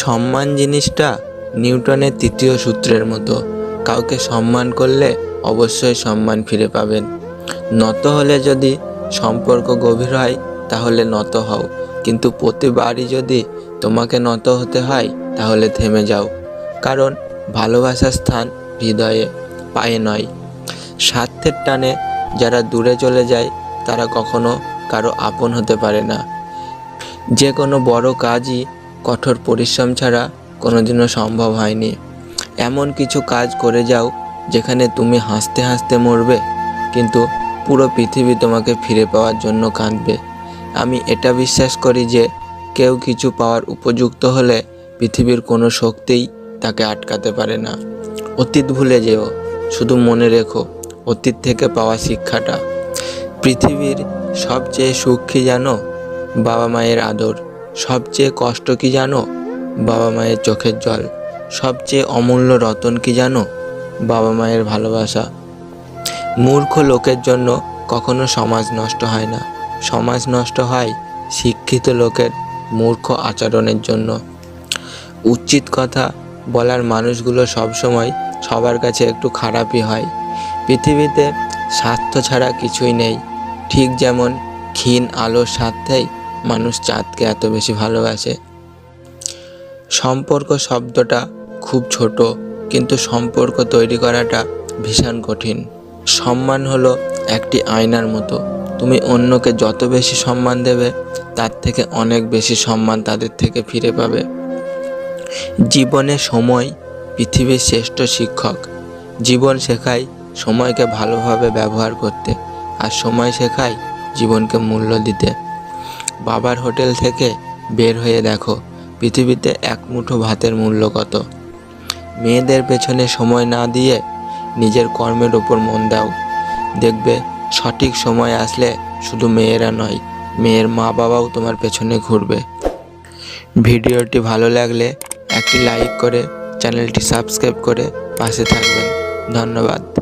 সম্মান জিনিসটা নিউটনের তৃতীয় সূত্রের মতো। কাউকে সম্মান করলে অবশ্যই সম্মান ফিরে পাবেন। নত হলে যদি সম্পর্ক গভীর হয়, তাহলে নত হও। কিন্তু প্রতিবারই যদি তোমাকে নত হতে হয়, তাহলে থেমে যাও। কারণ ভালোবাসার স্থান হৃদয়ে, পায়ে নয়। স্বার্থের টানে যারা দূরে চলে যায়, তারা কখনো কারও আপন হতে পারে না। যে কোনো বড় কাজই কঠোর পরিশ্রম ছাড়া কোনোদিনও সম্ভব হয়নি। এমন কিছু কাজ করে যাও যেখানে তুমি হাসতে হাসতে মরবে, কিন্তু পুরো পৃথিবী তোমাকে ফিরে পাওয়ার জন্য কাঁদবে। আমি এটা বিশ্বাস করি যে কেউ কিছু পাওয়ার উপযুক্ত হলে পৃথিবীর কোনো শক্তিই তাকে আটকাতে পারে না। অতীত ভুলে যেও, শুধু মনে রেখো, অতীত থেকে পাওয়া শিক্ষাটা। পৃথিবীর সবচেয়ে সুখ জানো? বাবা মায়ের আদর। সবচেয়ে কষ্ট কি জানো? বাবা মায়ের চোখের জল। সবচেয়ে অমূল্য রতন কি জানো? বাবা মায়ের ভালোবাসা। মূর্খ লোকের জন্য কখনো সমাজ নষ্ট হয় না। সমাজ নষ্ট হয় শিক্ষিত লোকের মূর্খ আচরণের জন্য। উচিত কথা বলার মানুষগুলো সবসময় সবার কাছে একটু খারাপই হয়। পৃথিবীতে স্বার্থ ছাড়া কিছুই নেই। ঠিক যেমন ক্ষীণ আলোর স্বার্থেই মানুষ চাঁদকে এত বেশি ভালোবাসে। সম্পর্ক শব্দটা খুব ছোট, কিন্তু সম্পর্ক তৈরি করাটা ভীষণ কঠিন। সম্মান হলো একটি আয়নার মতো। তুমি অন্যকে যত বেশি সম্মান দেবে, তার থেকে অনেক বেশি সম্মান তাদের থেকে ফিরে পাবে। জীবনে সময় পৃথিবীর শ্রেষ্ঠ শিক্ষক। জীবন শেখায় সময়কে ভালোভাবে ব্যবহার করতে, আর সময় শেখায় জীবনকে মূল্য দিতে। বাবার হোটেল থেকে বের হয়ে দেখো, পৃথিবীতে এক মুঠো ভাতের মূল্য কত। মেয়েদের পেছনে সময় না দিয়ে নিজের কর্মের ওপর মন দাও। দেখবে সঠিক সময় আসলে শুধু মেয়েরা নয়, মেয়ের মা বাবাও তোমার পেছনে ঘুরবে। ভিডিওটি ভালো লাগলে একটি লাইক করে চ্যানেলটি সাবস্ক্রাইব করে পাশে থাকবেন। ধন্যবাদ।